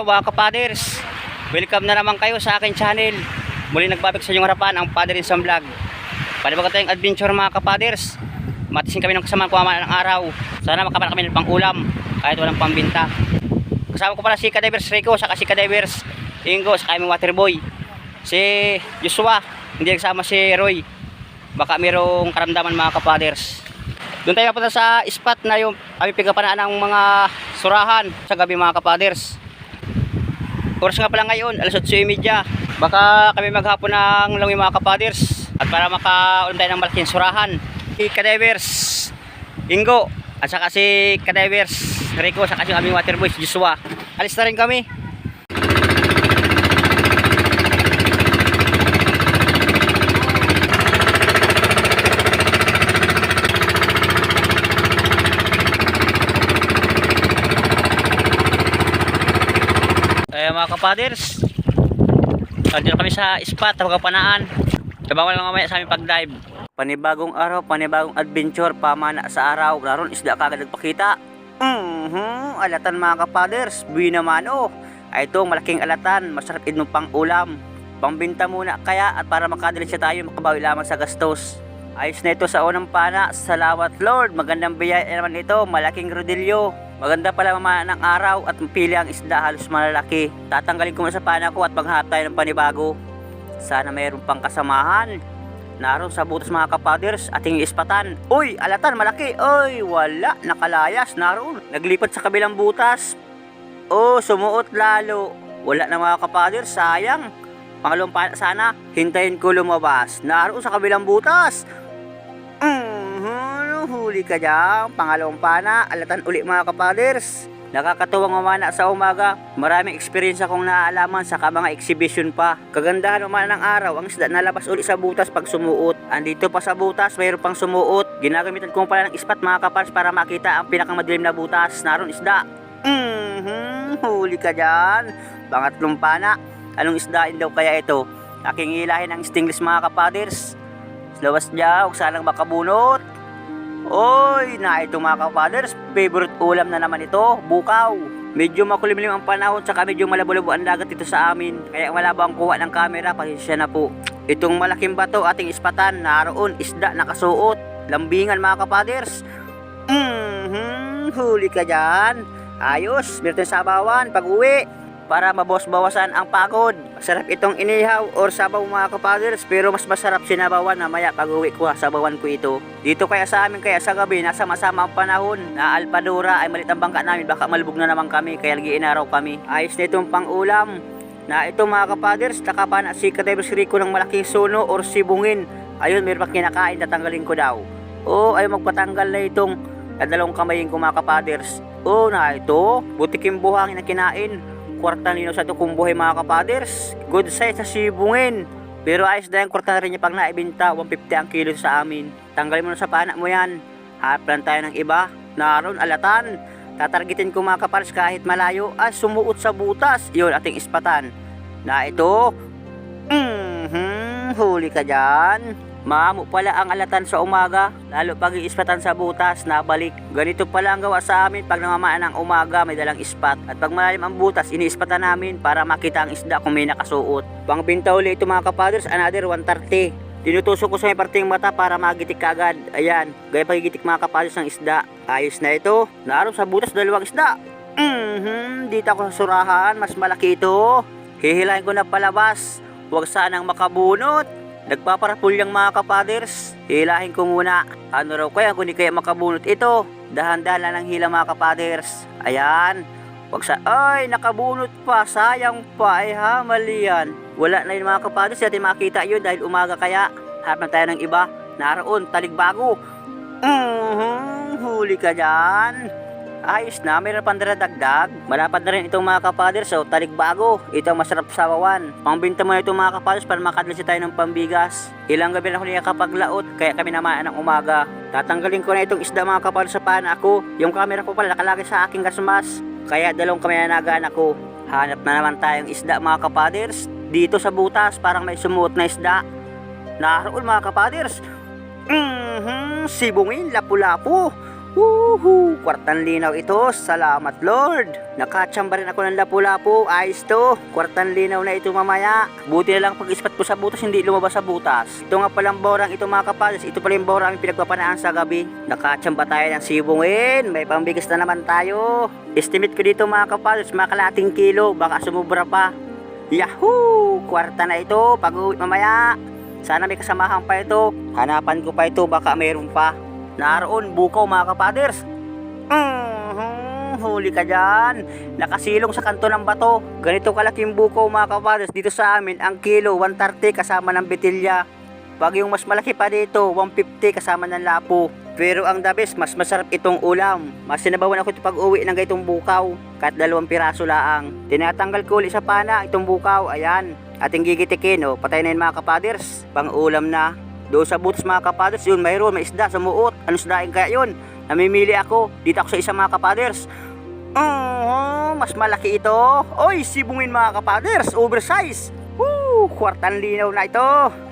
Araw mga kapaders. Welcome na naman kayo sa akin channel. Muli nagbabalik sa inyong harapan ang in Some Vlog. Panibaga tayong adventure mga kapaders. Matisin kami ng kasama kumaman ng araw. Sana makapala kami ng pang ulam kahit walang pambinta. Kasama ko pala si Kadivers Rico saka si Kadivers Ingo sa aming water boy. Si Joshua, hindi kasama si Roy. Baka mayroong karamdaman mga kapaders. Doon tayo napunta sa spot na yung kami pigapanaan ng mga surahan sa gabi mga kapaders. Oras nga pala ngayon, alas 8.30. Baka kami maghapon ng langoy mga kapaders. At para makaulam tayo ng malaking surahan. Si Kadivers Ingo at saka si Kadivers Rico saka si aming water boy si Joshua. Alis na rin kami. Eh mga kapaders, andito kami sa spot, Tagapanaan. Tabangan lang mamaya sa aming pag-dive. Panibagong araw, panibagong adventure, pamana sa araw. Naroon isda kagad nagpakita. Mhm, alatan mga kapaders, buwi naman oh. Ay ito, malaking alatan, masarap idnong pang ulam. Pambinta muna kaya at para makadali siya tayo, makabawi lamang sa gastos. Ayos na ito sa unang pana. Salamat Lord. Magandang biyaya naman ito. Malaking rodilyo. Maganda pala mama ng araw at pili ang isda halos malalaki. Tatanggalin ko muna sa pana ko at maghanap tayo ng panibago. Sana mayroon pang kasamahan. Naroon sa butas mga kapaders ating ispatan. Uy, alatan malaki. Uy, wala. Nakalayas. Naroon. Naglipat sa kabilang butas. Oh, sumuot lalo. Wala na mga kapaders. Sayang. Pangalawang sana. Hintayin ko lumabas. Naroon sa kabilang butas. Huli ka dyan. Pangalawang pana, alatan uli mga kapaders. Nakakatuwang mamana sa umaga. Maraming experience akong naaalaman sa mga exhibition pa. Kagandahan mamana ng araw, ang isda nalabas uli sa butas pag sumuot. Andito pa sa butas, mayroon pang sumuot. Ginagamitan ko pala ng ispat mga kapars para makita ang pinakamadilim na butas. Naroon isda. Mhm, huli ka dyan. Pangatlong pana, anong isdain daw kaya ito? Aking ilahin ang stingless mga kapaders. Lawas niya, huwag sanang makabunot. Oy, na ito mga kapaders, favorite ulam na naman ito, bukaw. Medyo makulimlim ang panahon, saka medyo malabo-labo ang dagat dito sa amin. Kaya wala bang kuha ng camera, pasensya na po. Itong malaking bato ating ispatan, naroon isda nakasuot. Lambingan mga kapaders. Mhm, huli ka dyan. Ayos, meron tayong sabawan pag uwi para mabos-bawasan ang pagod. Masarap itong inihaw or sabaw mga kapaders pero mas masarap sinabawan na maya pag uwi ko sabawan ko ito. Dito kaya sa amin kaya sa gabi nasa masama ang panahon na alpadura ay malit ang bangka namin baka malubog na naman kami kaya lagi inaraw kami. Ayos na itong pangulam na ito mga kapaders takapan at si Kadebus Rico ng malaking suno or sibungin. Ayun meron pang kinakain tatanggalin ko daw. O ay magpatanggal na itong kadalawang kamayin ko mga kapaders. O na ito butiking buhangin na kinain kwarta nino sa tukong buhay mga kapaders. Good size sa sibungin. Pero ayos dahil kwarta na rin niya pag naibinta, 150 ang kilo sa amin. Tanggalin mo na sa pana mo yan. Hanap lang tayo ng iba. Naroon, alatan. Tatargetin ko mga kapaders kahit malayo. Ah, sumuot sa butas. Yun, ating ispatan. Na ito. Mhm, huli ka dyan. Maamo pala ang alatan sa umaga, lalo pag iispatan sa butas, nabalik. Ganito pala ang gawa sa amin pag namamaan ng umaga, may dalang ispat. At pag malalim ang butas, iniispatan namin para makita ang isda kung may nakasuot. Pangbinta uli ito mga kapaders, another 130. Tinutusok ko sa may parting mata para magitik agad. Ayan, gaya pagigitik mga kapaders ng isda. Ayos na ito. Naroon sa butas dalawang isda. Mhm, dito ako sa surahan, mas malaki ito. Hihilahin ko na palabas. Huwag sanang makabunot. Nagpaparapul yung mga kapaders. Hilahin ko muna. Ano raw kaya kung di kaya makabunot ito? Dahan-dahan lang ang hila mga kapaders. Ayan. Wag sa... Ay, nakabunot pa. Sayang pa. Ay ha, mali yan. Wala na yung mga kapaders. Natin makita yun dahil umaga kaya. Harap tayo ng iba. Naroon, taligbago. Mhm, huli ka dyan. Ayos na, mayroon pang dagdag. Malapad na rin itong mga kapaders, so taligbago. Ito masarap sa wawan. Pangbinta mo na itong mga kapaders para makadalisi tayo ng pambigas. Ilang gabi na huli kapag laot, kaya kami namaan ng umaga. Tatanggalin ko na itong isda mga kapaders sa pana ako. Yung camera ko pala nakalagay sa aking gasmas. Kaya dalawang kami nanagaan ako. Hanap na naman tayong isda mga kapaders. Dito sa butas, parang may sumuot na isda. Naroon mga kapaders. Mhm, sibungin, lapu-lapu. Woohoo! Kwartang linaw ito. Salamat, Lord. Nakachamba rin ako ng lapu-lapu. Ayos to. Kwartang linaw na ito mamaya. Buti na lang pag-ispat ko sa butas, hindi lumabas sa butas. Ito nga palang borang ito mga kapalas. Ito pala yung borang aming pinagpapanaan sa gabi. Nakachamba tayo ng sibungin. May pambigas na naman tayo. Estimate ko dito mga kapalas, mga kalating kilo. Baka sumubra pa. Yahoo! Kwarta na ito. Pag-uwi mamaya. Sana may kasamahan pa ito. Hanapan ko pa ito. Baka mayroon pa. Naroon, bukaw mga kapaders. Mhm, huli ka dyan. Nakasilong sa kanto ng bato. Ganito kalaking bukaw mga kapaders. Dito sa amin, ang kilo, 130 kasama ng betilya. Pag yung mas malaki pa dito, 150 kasama ng lapo. Pero ang the best, mas masarap itong ulam. Mas sinabawan ako ito pag uwi ng gaitong bukaw. Kahit dalawang piraso laang. Tinatanggal ko ulit sa pana itong bukaw. Ayan. Ating gigitikin. Oh. Patay na yun mga kapaders. Pang ulam na. Doon sa butas mga kapaders, yun mayroon, may isda sa muot. Ano isdain kaya yun? Namimili ako. Dito ako sa isa mga kapaders. Oh, mas malaki ito. Oy, sibungin mga kapaders, oversize. Woo, kwartang linaw na ito.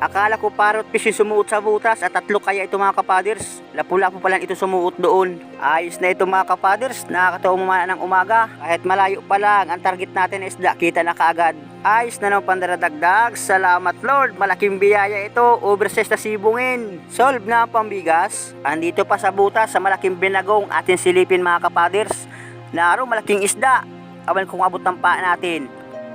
Akala ko parot fish yung sumuot sa butas at tatlo kaya ito mga kapaders. Lapu-lapu pa lang ito sumuot doon. Ayos na ito mga kapaders. Nakakatawa mamaya ng umaga. Kahit malayo pa lang, ang target natin is isda, kita na kaagad. Ayos na ng pandaradagdag. Salamat Lord. Malaking biyaya ito. Oversize na sibungin. Solve na ang pambigas. Andito pa sa butas sa malaking binagong atin silipin mga kapaders. Naro malaking isda. Awan kung abot ng paa natin.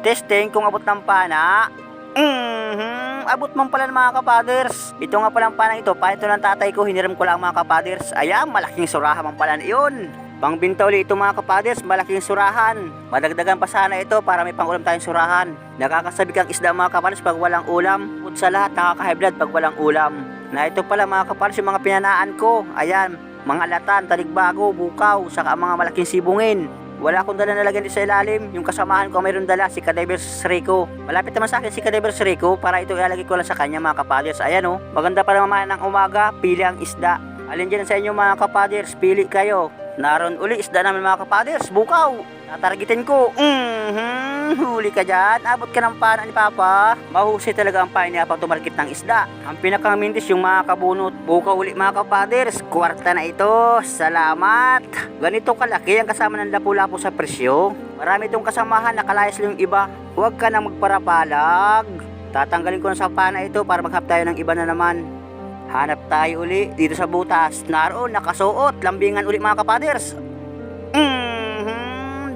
Testing kung abot ng pana. Mhm, abot man pala mga kapaders. Ito nga palang pana ito, pana ito ng tatay ko, hiniram ko lang mga kapaders. Ayan, malaking surahan man pala iyon. Pangbinta ulit ito mga kapaders, malaking surahan. Madagdagan pa sana ito para may pangulam tayong surahan. Nakakasabi kang isda mga kapaders pag walang ulam. Food sa lahat, nakaka-high blood pag walang ulam. Na ito pala mga kapaders yung mga pinanaan ko. Ayan, mga latan, taligbago, bukaw, saka mga malaking sibungin. Wala akong dala na lagyan sa ilalim. Yung kasamahan ko mayroon dala, si Kadevers Rico. Malapit naman sa akin si Kadevers Rico para ito ilalagay ko lang sa kanya mga kapaders. Ayan oh, maganda pa naman ng umaga, pili ang isda. Alin dyan sa inyo mga kapaders, pili kayo. Naroon uli isda namin mga kapaders, bukaw. Tatargetin ko. Mhm, huli ka dyan. Abot ka ng pana ni Papa. Mahusay talaga ang pana niya pag tumarkit ng isda. Ang pinakamintis yung mga kabunot. Bukaw uli mga kapaders. Kwarta na ito. Salamat. Ganito kalaki ang kasama ng lapu-lapu sa presyo. Marami itong kasamahan, nakalayas lang yung iba. Huwag ka nang magparapalag. Tatanggalin ko na sa pana ito para maghap tayo ng iba na naman. Hanap tayo uli dito sa butas. Naroon, nakasuot. Lambingan uli mga kapaders.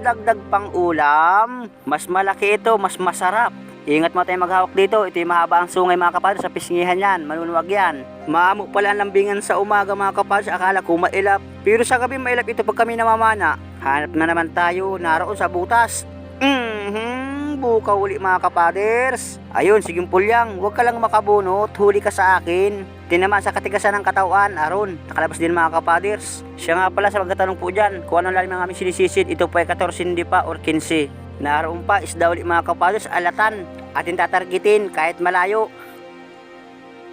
Dagdag pang ulam. Mas malaki ito, mas masarap. Ingat mo tayo maghawak dito. Ito yung mahaba ang sungay mga kapaders sa pisngihan yan. Manunuwag yan. Maamok pala ang lambingan sa umaga mga kapaders. Akala ko mailap. Pero sa gabi mailap ito pag kami namamana. Hanap na naman tayo. Naroon sa butas. Mhm, bukaw uli mga kapaders. Ayun, sige pulyang. Huwag ka lang makabunot. Huli ka sa akin. Tinamaan sa katigasan ng katawan, aron, nakalabas din mga kapaders. Siya nga pala sa pagkatanong po dyan, kung ano lalim ang aming sinisisid, ito po ay 14 hindi pa or 15. Naroon pa, isda ulit mga kapaders, alatan. Atin tatargetin kahit malayo.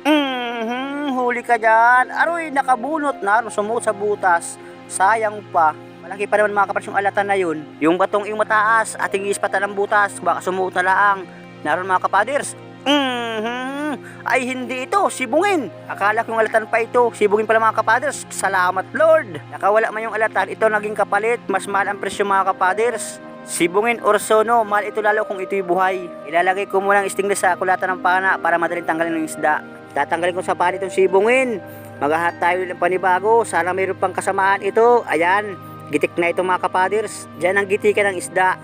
Mhm, huli ka dyan. Aroy, nakabunot na, sumuot sa butas. Sayang pa. Malaki pa naman mga kapaders yung alatan na yun. Yung batong yung mataas, ating ispatan ng butas, baka sumuot na laang. Naroon mga kapaders. Mhm, ay hindi ito, sibungin. Akala ko yung alatan pa ito, sibungin pala mga kapaders. Salamat Lord. Nakawala man yung alatan, ito naging kapalit. Mas mahal ang presyo mga kapaders. Sibungin or sono, mahal ito lalo kung ito'y buhay. Ilalagay ko muna ang stingless sa kulatan ng pana para madaling tanggalin ng isda. Tatanggalin ko sa pana itong sibungin. Maghahat tayo ng panibago. Sana mayroon pang kasamaan ito. Ayan, gitik na ito mga kapaders. Diyan ang gitikan ng isda.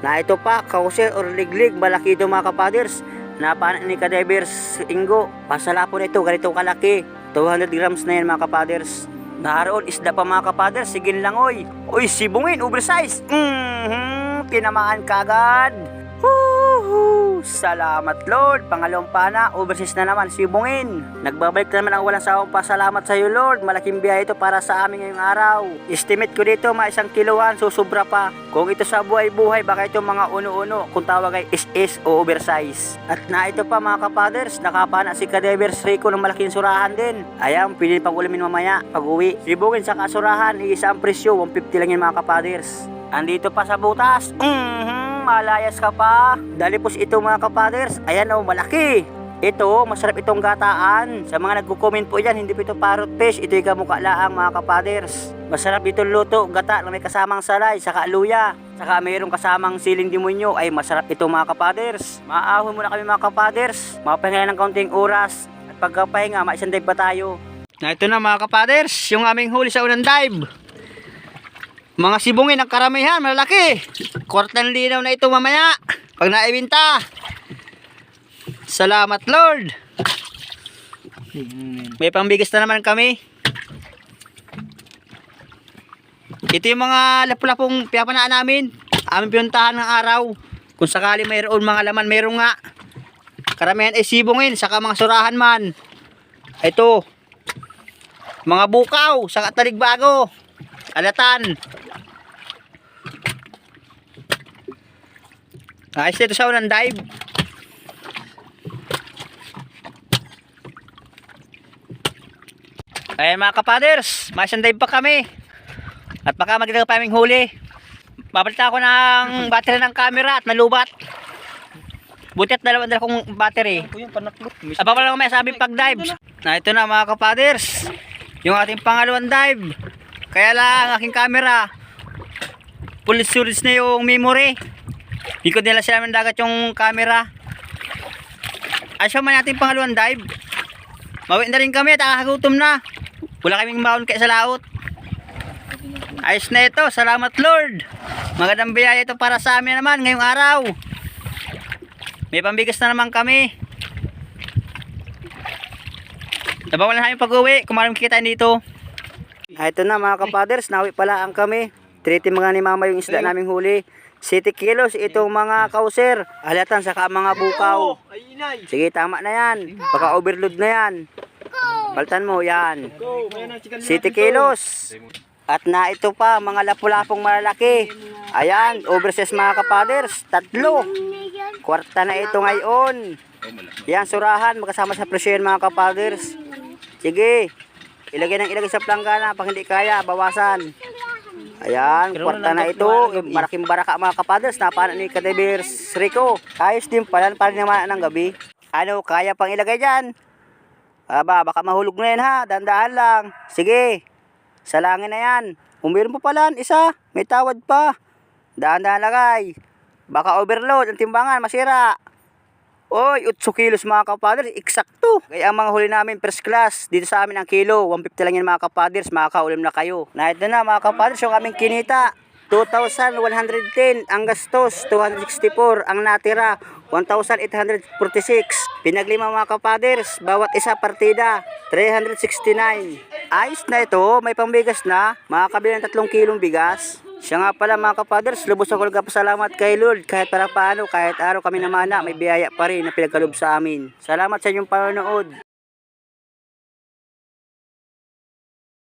Na ito pa, kausel or liglig, malaki ito mga kapaders. Napaan ni Kadevers Ingo. Pasalapo na ito, ganito kalaki. 200 grams na yan mga kapaders. Naroon isda pa mga kapaders, sigin lang oy. Oy, sibungin, oversize. Mhm, tinamaan kagad. Woohoo! Salamat Lord. Pangalawang pana, overseas na naman, sibungin. Nagbabalik na naman ang walang sawang pasalamat sa iyo Lord. Malaking biyahe ito para sa amin ngayong araw. Estimate ko dito, mga isang kiloan, susubra pa. Kung ito sa buhay-buhay, baka ito mga uno-uno, kung tawag ay SS o oversize. At na ito pa mga kapaders, nakapana si Kadevers Rico ng malaking surahan din. Ayan, pili pang ulamin mamaya, pag uwi. Sibungin sa kasurahan, iisa ang presyo, 150 lang yun mga kapaders. Andito pa sa butas. Mhm, malayas ka pa. Dalipos ito mga kapaders. Ayan oh, malaki. Ito, masarap itong gataan. Sa mga nagko-comment po yan, hindi po ito parrot fish. Ito yung kamukha laang mga kapaders. Masarap itong luto, gata na may kasamang salay, saka luya. Saka mayroong kasamang siling demonyo. Ay, masarap ito mga kapaders. Maahon muna kami mga kapaders. Mapahinga ng kaunting oras. At pagkapahinga, maisang dive pa tayo. Na ito na mga kapaders, yung aming huli sa unang dive. Mga sibungin ang karamihan, malaki. Kwartan linaw na ito mamaya. Pag naibinta. Salamat Lord. May pambigas na naman kami. Ito yung mga lapu-lapong piyapanaan namin. Aming pinuntahan ng araw. Kung sakali mayroon mga laman, mayroon nga. Karamihan ay sibungin, saka mga surahan man. Ito. Mga bukaw, saka taligbago. Alatan. Ayos dito sa unang dive. Ayan mga kapaders, masang dive pa kami. At baka magdala pa aming huli. Babalita ako ng battery ng camera at nalubat. Buti at dalawang dala kong battery. Aba pa lang may sabi pag dive. Na ito na mga kapaders. Yung ating pangalawang dive. Kaya lang ang aking camera. Pulis-sulis na yung memory. Ikot nila sila ng dagat yung camera. Asya man natin pangalawang dive. Mawit na rin kami at nakakagutom na. Wala kaming baon kaya sa laot. Ayos na ito. Salamat Lord. Magandang biyaya ito para sa amin naman ngayong araw. May pambigas na naman kami. Nabawal na kami pag-uwi. Kumaram kita dito. Ah, ito na mga kapaders. Nawi pala ang kami. Triti mga ni mama yung isda naming huli. 7 kilos itong mga kauser. Alatan saka mga bukaw. Inay. Sige, tama na yan. Baka overload na yan. Baltan mo, yan. 7 kilos. At na ito pa, mga lapu-lapong malalaki. Ayan, oversize mga kapaders. Tatlo. Kwarta na ito ngayon. Yan, surahan. Magkasama sa presyo yan mga kapaders. Sige. Ilagay ng ilagay sa planggana. Pag hindi kaya, bawasan. Ayan, kwarta na ito. Malaking baraka mga kapaders. Napana ni Kadebers Rico. Ayos din pala. Parang naman ng gabi. Ano, kaya pang ilagay dyan? Aba, baka mahulog na yan ha. Dandahan lang. Sige. Salangin na yan. Kung meron pa pala, isa. May tawad pa. Dahan-dahan lagay. Baka overload. Ang timbangan, masira. Oy, 8 kilos mga kapaders. Eksakto. Kaya ang mga huli namin first class. Dito sa amin ang kilo. 150 lang yan mga kapaders. Makakaulim na kayo. Na ito na mga kapaders. Yung aming kinita. 2,110 ang gastos, 264 ang natira, 1,846. Pinaglima mga kapaders, bawat isa partida, 369. Ayos na ito, may pambigas na, makakabili ng 3 kilong bigas. Siya nga pala mga kapaders, lubos ako nagpasalamat kay Lord kahit para paano, kahit araw kami namana, may biyaya pa rin na pinagkalob sa amin. Salamat sa inyong panonood.